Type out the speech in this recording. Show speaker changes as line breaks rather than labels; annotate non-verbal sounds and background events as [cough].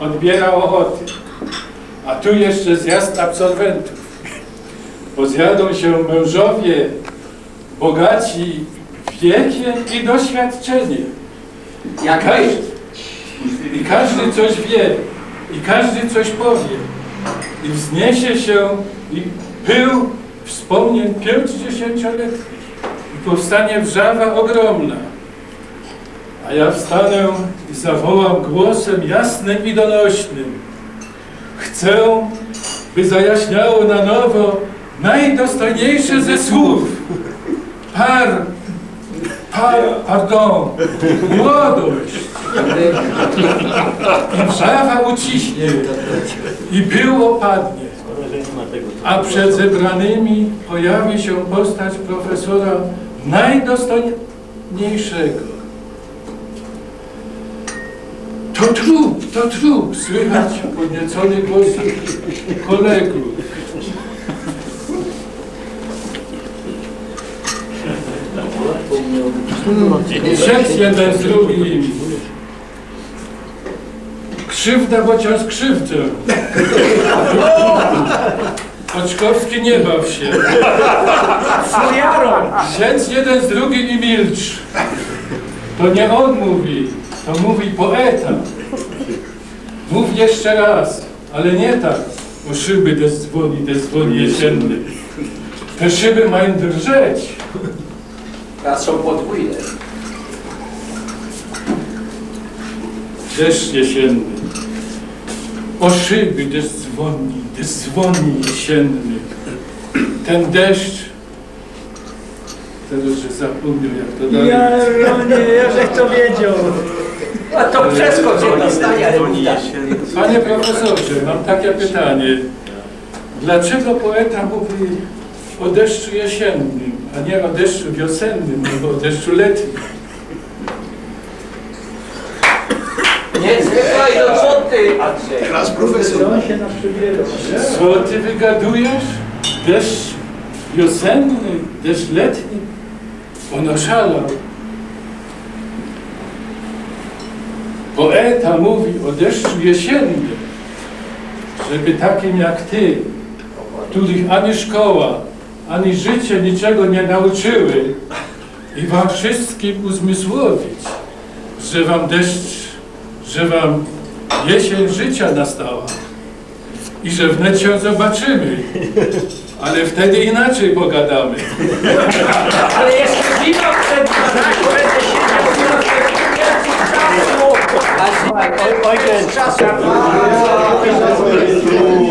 odbiera ochoty. A tu jeszcze zjazd absolwentów. Bo zjadą się mężowie bogaci wiekiem i doświadczeniem.
Jak
Każdy, I każdy coś wie, i każdy coś powie. I wzniesie się i pył wspomnień pięćdziesięcioletnich. I powstanie wrzawa ogromna. A ja wstanę i zawołam głosem jasnym i donośnym. Chcę, by zajaśniało na nowo najdostojniejsze ze słów. Par, par, pardon, młodość. I wrzawa uciśnie i pył opadnie. A przed zebranymi pojawi się postać profesora najdostojniejszego. To trup, to trup, słychać podniecony głos kolegów. Szedł jeden z drugim. Krzywda, bo cię skrzywdzę. Oczkowski nie baw się.
Fujarą!
Siedź jeden z drugim i milcz. To nie on mówi, to mówi poeta. Mów jeszcze raz, ale nie tak. O szyby te dzwoni, te dzwoni jesienny. Te szyby mają drżeć.
Teraz są podwójne.
Deszcz jesienny. O szyby deszcz dzwoni, deszcz dzwoni jesienny. Ten deszcz, teraz że zapomniał jak to dalej
Ja,
jest.
Ronie, Jerzek to wiedział.
A to przeskocz jedno zdanie, ale.
Panie profesorze, mam takie pytanie. Dlaczego poeta mówi o deszczu jesiennym, a nie o deszczu wiosennym albo o deszczu letnim?
Nie zwykłaj do co ty, Andrzej.
Teraz profesor.
Co ty wygadujesz? Deszcz wiosenny, deszcz letni? On oszalał. Poeta mówi o deszczu jesiennym, żeby takim jak ty, których ani szkoła, ani życie niczego nie nauczyły i wam wszystkim uzmysłowić, że wam deszcz, że wam jesień życia nastała i że wnet się zobaczymy, ale wtedy inaczej pogadamy. [laughs]
Ale jeszcze zima przed nami, I could.
I
could.